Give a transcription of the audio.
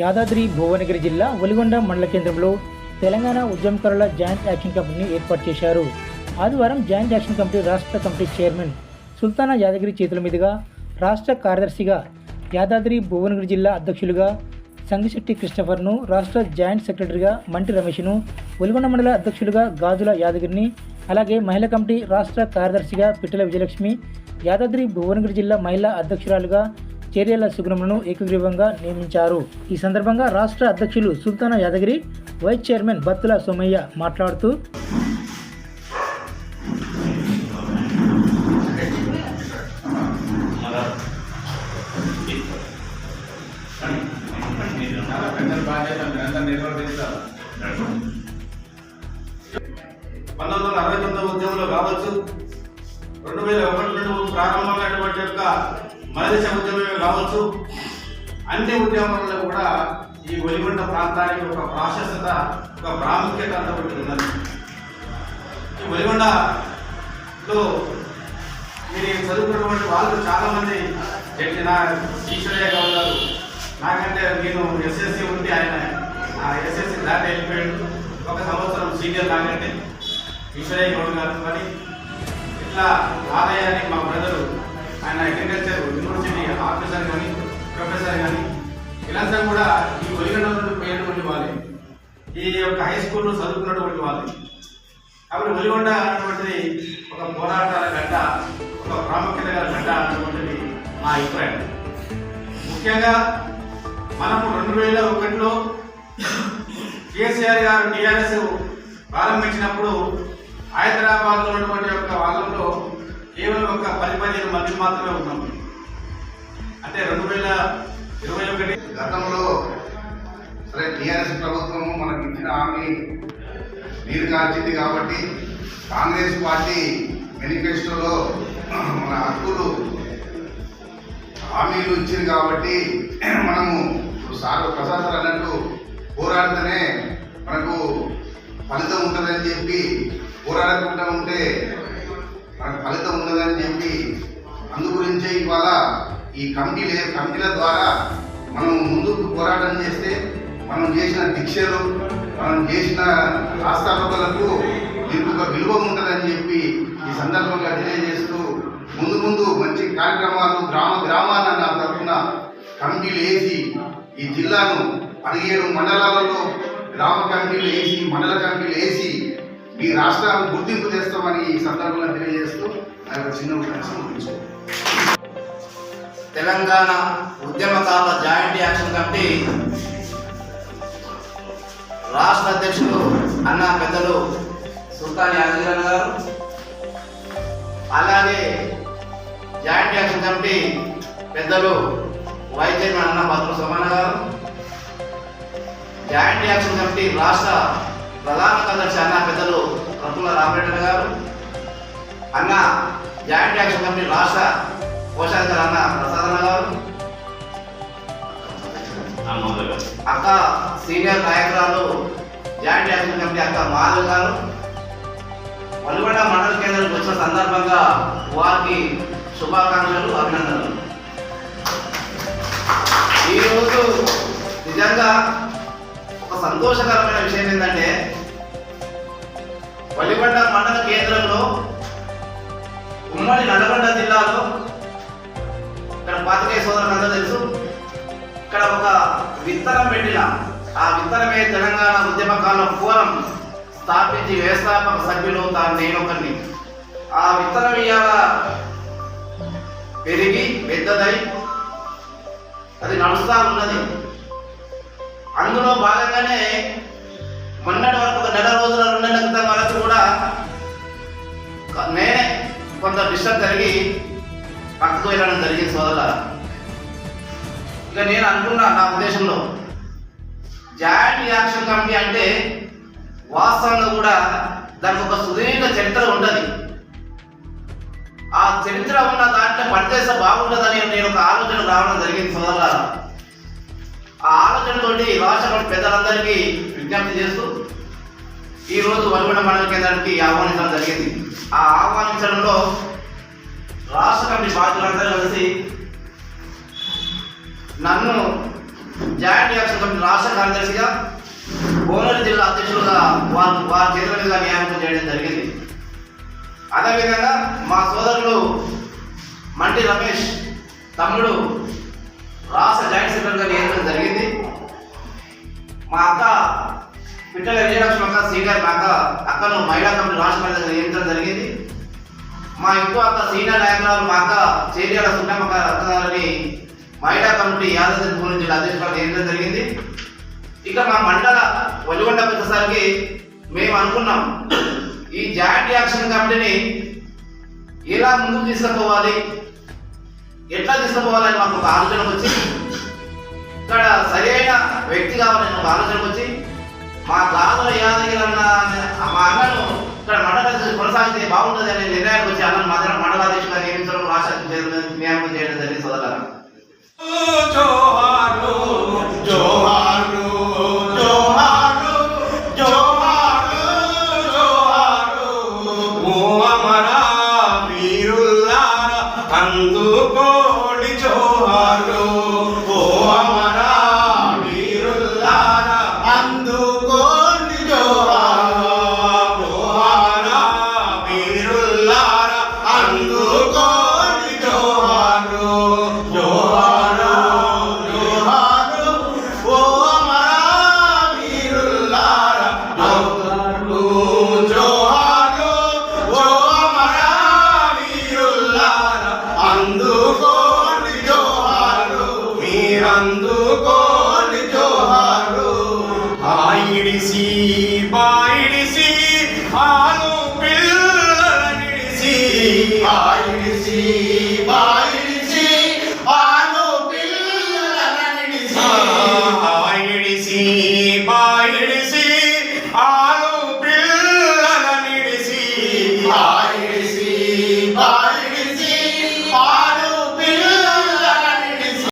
యాదాద్రి భువనగిరి జిల్లా ఒలిగొండ మండల కేంద్రంలో తెలంగాణ ఉద్యమకారుల జాయింట్ యాక్షన్ కమిటీని ఏర్పాటు చేశారు. ఆదివారం జాయింట్ యాక్షన్ కమిటీ రాష్ట్ర కమిటీ చైర్మన్ సుల్తానా యాదగిరి చేతుల మీదుగా రాష్ట్ర కార్యదర్శిగా యాదాద్రి భువనగిరి జిల్లా అధ్యక్షులుగా సంగిశెట్టి క్రిస్టఫర్ను రాష్ట్ర జాయింట్ సెక్రటరీగా మంటి రమేష్ను ఒలిగొండ మండల అధ్యక్షులుగా గాజుల యాదగిరిని అలాగే మహిళా కమిటీ రాష్ట్ర కార్యదర్శిగా పిట్టల విజయలక్ష్మి యాదాద్రి భువనగిరి జిల్లా మహిళా అధ్యక్షురాలుగా కేరియల సుగుణమును ఏకగ్రీవంగా నియమించారు. ఈ సందర్భంగా రాష్ట్ర అధ్యక్షులు సుల్తానా యాదగిరి వైస్ చైర్మన్ బత్తుల సోమయ్య మాట్లాడుతూ పంతొమ్మిది వందల అరవై తొమ్మిది ఉద్యమంలో కావచ్చు రెండు వేల ఒకటి నుండి ప్రారంభమైనటువంటి యొక్క మదర్శ ఉద్యమమే కావచ్చు. అన్ని ఉద్యమాలలో కూడా ఈ ఒలిగొండ ప్రాంతానికి ఒక ప్రాశస్త ఒక ప్రాముఖ్యత అంతటి ఉన్నది ఈ ఒలిగొండలో మీరు చదువుకున్నటువంటి వాళ్ళు చాలామంది జడ్జి నా ఈశ్వరయ్య గౌడ్ గారు. నాకంటే నేను ఎస్ఎస్సి ఉంటే ఆయన ఆ ఎస్ఎస్సి దాటి వెళ్ళిపోయాడు. ఒక సంవత్సరం సీనియర్ నాకంటే. ఈశ్వరయ్య గౌడ్ గారు. మరి ఇట్లా ఆదాయ అని మా బ్రదరు ఆయన అగ్రికల్చర్ యూనివర్సిటీ ఆఫీసర్ కానీ ప్రొఫెసర్ కానీ వీళ్ళంతా కూడా ఈ ఒలిగండ పోయినటువంటి వాళ్ళే. ఈ యొక్క హై స్కూల్లో చదువుకున్నటువంటి వాళ్ళే. కాబట్టి ఒలిగొండ అన్నటువంటిది ఒక పోరాటాల గడ్డ ఒక ప్రాముఖ్యత గల గడ్డ అన్నటువంటిది నా అభిప్రాయం. ముఖ్యంగా మనము రెండు వేల ఒకటిలో కేసీఆర్ గారు టీఆర్ఎస్ ప్రారంభించినప్పుడు హైదరాబాద్లో ఉన్నటువంటి యొక్క వాళ్ళలో కేవలం ఒక పది పదిహేను మంది మాత్రమే ఉన్నాం. అంటే రెండు వేల ఇరవై ఒకటి గతంలో సరే టీఆర్ఎస్ ప్రభుత్వం మనకి ఇచ్చిన హామీ నీరు కాల్చింది కాబట్టి కాంగ్రెస్ పార్టీ మేనిఫెస్టోలో మన హక్కులు హామీలు ఇచ్చింది కాబట్టి మనము సాగు సార్ ప్రసాద్ సార్ అన్నట్టు పోరాడితేనే మనకు ఫలితం ఉంటుందని చెప్పి పోరాడకుండా ఉంటే మనకు ఫలితం ఉండదని చెప్పి అందు గురించే ఇవాళ ఈ కమిటీలు కమిటీల ద్వారా మనం ముందుకు పోరాటం చేస్తే మనం చేసిన దీక్షలు మనం చేసిన రాష్ట్రాలకు దీనికి ఒక విలువ ఉంటుందని చెప్పి ఈ సందర్భంగా తెలియజేస్తూ ముందు ముందు మంచి కార్యక్రమాలు గ్రామ గ్రామాన నా తరఫున కమిటీలు వేసి ఈ జిల్లాను పదిహేడు మండలాలలో గ్రామ కమిటీలు వేసి మండల కమిటీలు వేసి ఈ రాష్ట్రాలను గుర్తింపు చేస్తామని ఈ సందర్భంగా తెలియజేస్తూ నా యొక్క చిన్న ఉపన్యాసం తెలంగాణ ఉద్యమకారుల జాయింట్ యాక్షన్ కమిటీ రాష్ట్ర అధ్యక్షులు అన్న పెద్దలు సుల్తాన్ యాదగిరి గారు అలాగే జాయింట్ యాక్షన్ కమిటీ పెద్దలు వైస్ చైర్మన్ అన్న భద్ర సోమన్న గారు జాయింట్ యాక్షన్ కమిటీ రాష్ట్ర ప్రధాన కార్యదర్శి అన్న పెద్దలు రతుల రామరెడ్డి గారు అన్న జాయింట్ యాక్షన్ కమిటీ రాష్ట్ర కోశాధికారి అన్న ప్రసాదన్న గారు అక్క సీనియర్ నాయకురాలు జాయింట్ యాక్షన్ కమిటీ అక్క మాధవ్ గారు. వలిగొండ మండల కేంద్రానికి వచ్చిన సందర్భంగా వారికి శుభాకాంక్షలు అభినందనలు. ఈరోజు నిజంగా ఒక సంతోషకరమైన విషయం ఏంటంటే వలిగొండ మండల కేంద్రంలో ఉమ్మడి నల్గొండ జిల్లాలో ఇక్కడ పాతికేయ సోదరులందరూ తెలుసు. ఇక్కడ ఒక విత్తనం పెట్టిన. ఆ విత్తనమే తెలంగాణ ఉద్యమకాల ఫోరం స్థాపించి వ్యవస్థాపక సభ్యులు తాను నేను ఒకరిని ఆ విత్తనం ఇవాళ పెరిగి పెద్దదై అది నడుస్తా ఉన్నది. అందులో భాగంగానే మొన్నటి వరకు ఒక నెల రోజుల రెండు నెలల క్రితం వరకు కూడా నేనే కొంత డిస్టర్బ్ జరిగి పక్కకు వెళ్ళడం జరిగింది సోదరుల ఇక నేను అనుకున్నా నా ఉద్దేశంలో. జాయింట్ యాక్షన్ కమిటీ అంటే వాస్తవంలో కూడా దానికి ఒక సుదీర్ఘ చరిత్ర ఉంటుంది. ఆ చరిత్ర ఉన్న దాంట్లో పనిచేస్తే బాగుంటుందని నేను ఒక ఆలోచన రావడం జరిగింది సోదరుల ఆ ఆలోచనతోటి రాష్ట్ర పెద్దలందరికీ విజ్ఞప్తి చేస్తూ ఈ రోజు మండల కేంద్రానికి ఆహ్వానించడం జరిగింది. ఆ ఆహ్వానించడంలో రాష్ట్ర బాధ్యులందరూ కలిసి నన్ను జాయింట్ యాక్షన్ కమిటీ రాష్ట్ర కార్యదర్శిగా కోనూరు జిల్లా అధ్యక్షులుగా వారు వారి చేతుల మీదుగా నియామకం చేయడం జరిగింది. అదేవిధంగా మా సోదరులు మంటి రమేష్ తమ్ముడు రాష్ట్ర జాయింట్ సెక్రటరీగా నియమించడం జరిగింది. మా అక్క పిట్టల విజయలక్ష్మి అక్క సీనియర్ మా అక్క అక్కను మహిళా కమిటీ రాష్ట్ర నియమించడం జరిగింది. మా ఇంకో అక్క సీనియర్ నాయకురాలు మా అక్క చేరియాల సున్నమ్మ గారిని మహిళా కమిటీ యాదగిరి భూమి జిల్లా అధ్యక్షులుగా నియమించడం జరిగింది. ఇక మా మండల వలిగొండ వచ్చేసరికి మేము అనుకున్నాం ఈ జాయింట్ యాక్షన్ కమిటీని ఎలా ముందుకు తీసుకుపోవాలి ఎట్లా తీసుకుపోవాలని మాకు ఒక ఆలోచన వచ్చి ఇక్కడ సరైన వ్యక్తి కావాలని ఒక ఆలోచన వచ్చి మా గాజుల యాదగిరి అన్న మా అన్నను కొనసాగితే బాగుంటుంది అనే నిర్ణయానికి వచ్చి అన్నను మాత్రం మండలాధ్యక్షుడిగా నియమించడం రాష్ట్ర నియామకం చేయడం జరిగింది సోదరులారా